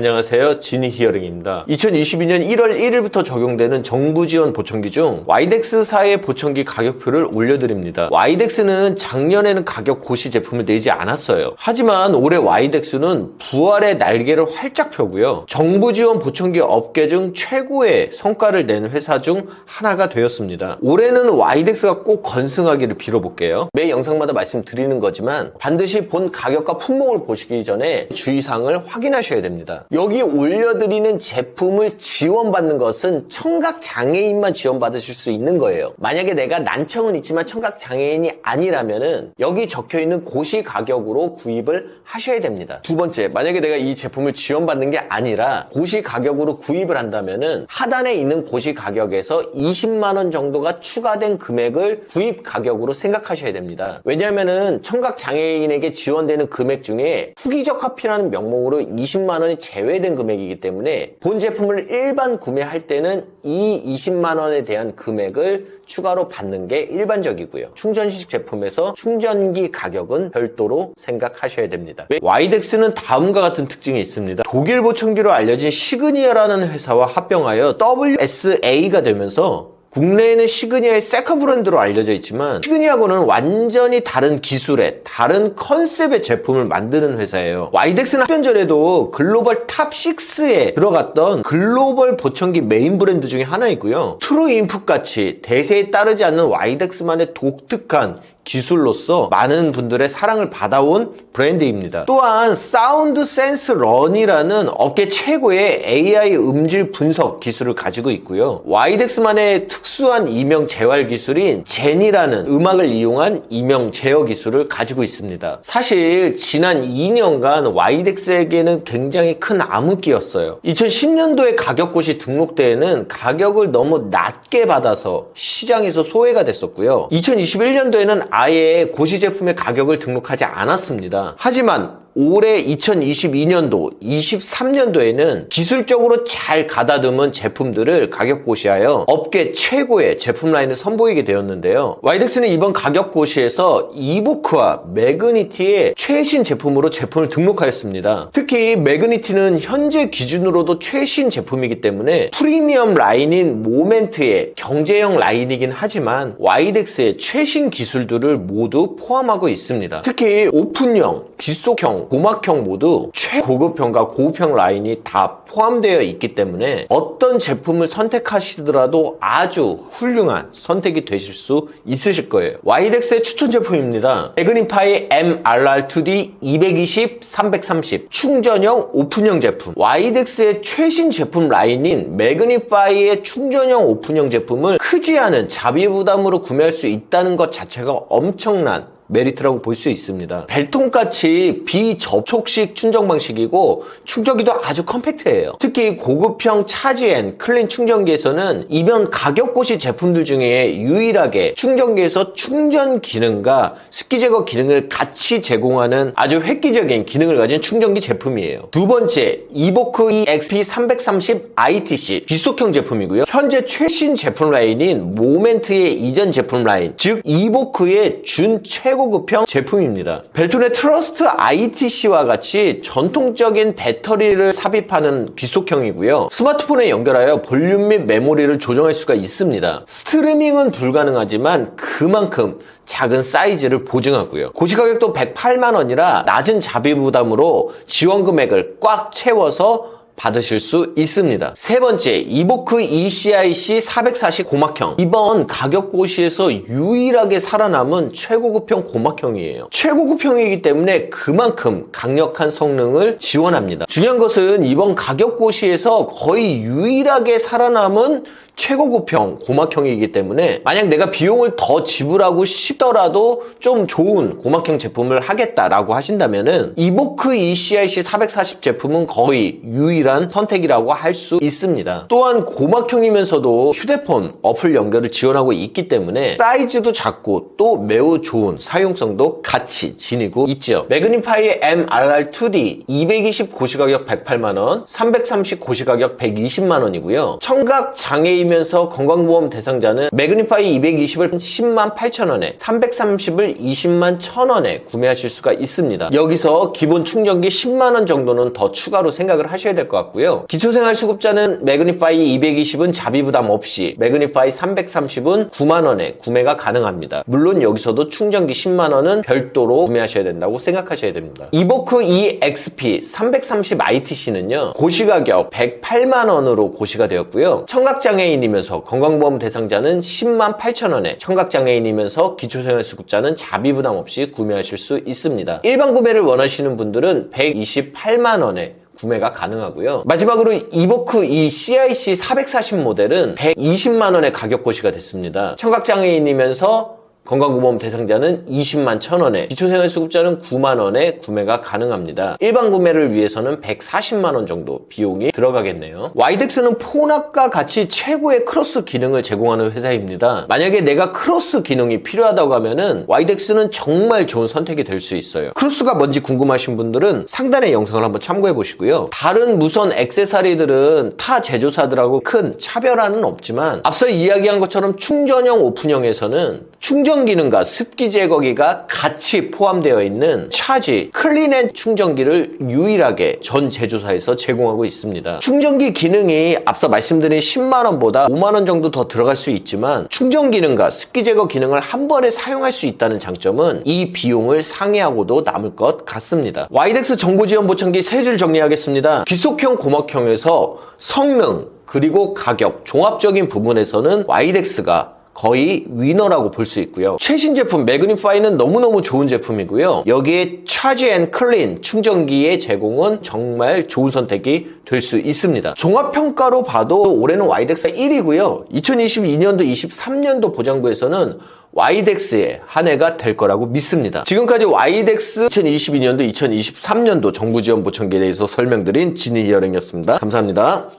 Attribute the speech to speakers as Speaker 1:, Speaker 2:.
Speaker 1: 안녕하세요. 지니 히어링입니다. 2022년 1월 1일부터 적용되는 정부 지원 보청기 중 와이덱스사의 보청기 가격표를 올려드립니다. 와이덱스는 작년에는 가격 고시 제품을 내지 않았어요. 하지만 올해 와이덱스는 부활의 날개를 활짝 펴고요. 정부 지원 보청기 업계 중 최고의 성과를 낸 회사 중 하나가 되었습니다. 올해는 와이덱스가 꼭 건승하기를 빌어볼게요. 매 영상마다 말씀드리는 거지만 반드시 본 가격과 품목을 보시기 전에 주의사항을 확인하셔야 됩니다. 여기 올려드리는 제품을 지원받는 것은 청각 장애인만 지원받으실 수 있는 거예요. 만약에 내가 난청은 있지만 청각 장애인이 아니라면은 여기 적혀 있는 고시 가격으로 구입을 하셔야 됩니다. 두 번째, 만약에 내가 이 제품을 지원받는 게 아니라 고시 가격으로 구입을 한다면은 하단에 있는 고시 가격에서 20만 원 정도가 추가된 금액을 구입 가격으로 생각하셔야 됩니다. 왜냐하면은 청각 장애인에게 지원되는 금액 중에 후기적 카피라는 명목으로 20만 원이 제외된 금액이기 때문에 본 제품을 일반 구매할 때는 이 20만 원에 대한 금액을 추가로 받는 게 일반적이고요. 충전식 제품에서 충전기 가격은 별도로 생각하셔야 됩니다. 와이덱스는 다음과 같은 특징이 있습니다. 독일 보청기로 알려진 시그니아라는 회사와 합병하여 WSA가 되면서 국내에는 시그니아의 세컨 브랜드로 알려져 있지만 시그니아고는 완전히 다른 기술의 다른 컨셉의 제품을 만드는 회사예요. 와이덱스는 합병 전에도 글로벌 탑 6에 들어갔던 글로벌 보청기 메인 브랜드 중에 하나이고요. 트루인풋 같이 대세에 따르지 않는 와이덱스만의 독특한 기술로서 많은 분들의 사랑을 받아온 브랜드입니다. 또한 사운드 센스 런이라는 업계 최고의 AI 음질 분석 기술을 가지고 있고요. 와이덱스만의 특수한 이명 재활 기술인 젠이라는 음악을 이용한 이명 제어 기술을 가지고 있습니다. 사실 지난 2년간 와이덱스에게는 굉장히 큰 암흑기였어요. 2010년도에 가격고시 등록대에는 가격을 너무 낮게 받아서 시장에서 소외가 됐었고요. 2021년도에는 아예 고시 제품의 가격을 등록하지 않았습니다. 하지만 올해 2022년도, 23년도에는 기술적으로 잘 가다듬은 제품들을 가격 고시하여 업계 최고의 제품 라인을 선보이게 되었는데요. 와이덱스는 이번 가격 고시에서 이보크와 매그니티의 최신 제품으로 제품을 등록하였습니다. 특히 매그니티는 현재 기준으로도 최신 제품이기 때문에 프리미엄 라인인 모멘트의 경제형 라인이긴 하지만 와이덱스의 최신 기술들을 모두 포함하고 있습니다. 특히 오픈형, 귓속형, 고막형 모두 최고급형과 고급형 라인이 다 포함되어 있기 때문에 어떤 제품을 선택하시더라도 아주 훌륭한 선택이 되실 수 있으실 거예요. 와이덱스의 추천 제품입니다. 에그니파이 MRR2D 220, 330 충전형 오픈형 제품. 와이덱스의 최신 제품 라인인 매그니파이의 충전형 오픈형 제품을 크지 않은 자비 부담으로 구매할 수 있다는 것 자체가 엄청난 메리트라고 볼 수 있습니다. 벨통같이 비접촉식 충전 방식이고 충전기도 아주 컴팩트해요. 특히 고급형 차지엔 클린 충전기에서는 이번 가격고시 제품들 중에 유일하게 충전기에서 충전 기능과 습기 제거 기능을 같이 제공하는 아주 획기적인 기능을 가진 충전기 제품이에요. 두 번째, 이보크 EXP 330 ITC 뒷속형 제품이고요. 현재 최신 제품 라인인 모멘트의 이전 제품 라인, 즉 이보크의 준 최고 최고급형 제품입니다. 벨톤의 트러스트 ITC와 같이 전통적인 배터리를 삽입하는 귓속형이고요. 스마트폰에 연결하여 볼륨 및 메모리를 조정할 수가 있습니다. 스트리밍은 불가능하지만 그만큼 작은 사이즈를 보증하고요. 고시 가격도 108만 원이라 낮은 자비 부담으로 지원 금액을 꽉 채워서 받으실 수 있습니다. 세 번째, 이보크 ECIC 440 고막형. 이번 가격 고시에서 유일하게 살아남은 최고급형 고막형이에요. 최고급형이기 때문에 그만큼 강력한 성능을 지원합니다. 중요한 것은 이번 가격 고시에서 거의 유일하게 살아남은 최고급형 고막형이기 때문에 만약 내가 비용을 더 지불하고 싶더라도 좀 좋은 고막형 제품을 하겠다라고 하신다면은 이보크 ECIC 440 제품은 거의 유일한 선택이라고 할 수 있습니다. 또한 고막형이면서도 휴대폰 어플 연결을 지원하고 있기 때문에 사이즈도 작고 또 매우 좋은 사용성도 같이 지니고 있죠. 매그니파이 MRR2D 220 고시가격 108만원, 330 고시가격 120만원이고요. 청각 장애 인 A이면서 건강보험 대상자는 매그니파이 220을 10만 8천 원에 330을 20만 1천 원에 구매하실 수가 있습니다. 여기서 기본 충전기 10만 원 정도는 더 추가로 생각을 하셔야 될 것 같고요. 기초생활수급자는 매그니파이 220은 자비 부담 없이 매그니파이 330은 9만 원에 구매가 가능합니다. 물론 여기서도 충전기 10만 원은 별도로 구매하셔야 된다고 생각하셔야 됩니다. 이보크 EXP 330 ITC는요 고시 가격 108만 원으로 고시가 되었고요. 청각장애 인이면서 건강보험 대상자는 10만 8천 원에 청각장애인이면서 기초생활수급자는 자비 부담 없이 구매하실 수 있습니다. 일반 구매를 원하시는 분들은 128만 원에 구매가 가능하고요. 마지막으로 이보크 이 CIC 440 모델은 120만 원의 가격 고시가 됐습니다. 청각장애인이면서 건강보험 대상자는 20만 1천원에 기초생활수급자는 9만 원에 구매가 가능합니다. 일반 구매를 위해서는 140만 원 정도 비용이 들어가겠네요. 와이덱스는 폰압과 같이 최고의 크로스 기능을 제공하는 회사입니다. 만약에 내가 크로스 기능이 필요하다고 하면은 와이덱스는 정말 좋은 선택이 될 수 있어요. 크로스가 뭔지 궁금하신 분들은 상단의 영상을 한번 참고해 보시고요. 다른 무선 액세서리들은 타 제조사들하고 큰 차별화는 없지만 앞서 이야기한 것처럼 충전형 오픈형에서는 충전 기능과 습기 제거기가 같이 포함되어 있는 차지 클린앤 충전기를 유일하게 전 제조사에서 제공하고 있습니다. 충전기 기능이 앞서 말씀드린 10만 원보다 5만 원 정도 더 들어갈 수 있지만 충전 기능과 습기 제거 기능을 한 번에 사용할 수 있다는 장점은 이 비용을 상회하고도 남을 것 같습니다. 와이덱스 정보 지원 보청기 세 줄 정리하겠습니다. 귀속형 고막형에서 성능 그리고 가격 종합적인 부분에서는 와이덱스가 거의 위너라고 볼 수 있고요. 최신 제품 매그니파이는 너무너무 좋은 제품이고요. 여기에 차지 앤 클린 충전기의 제공은 정말 좋은 선택이 될 수 있습니다. 종합평가로 봐도 올해는 와이덱스가 1위고요. 2022년도, 23년도 보장부에서는 와이덱스의 한 해가 될 거라고 믿습니다. 지금까지 와이덱스 2022년도, 2023년도 정부 지원 보청기에 대해서 설명드린 진이어링이었습니다. 감사합니다.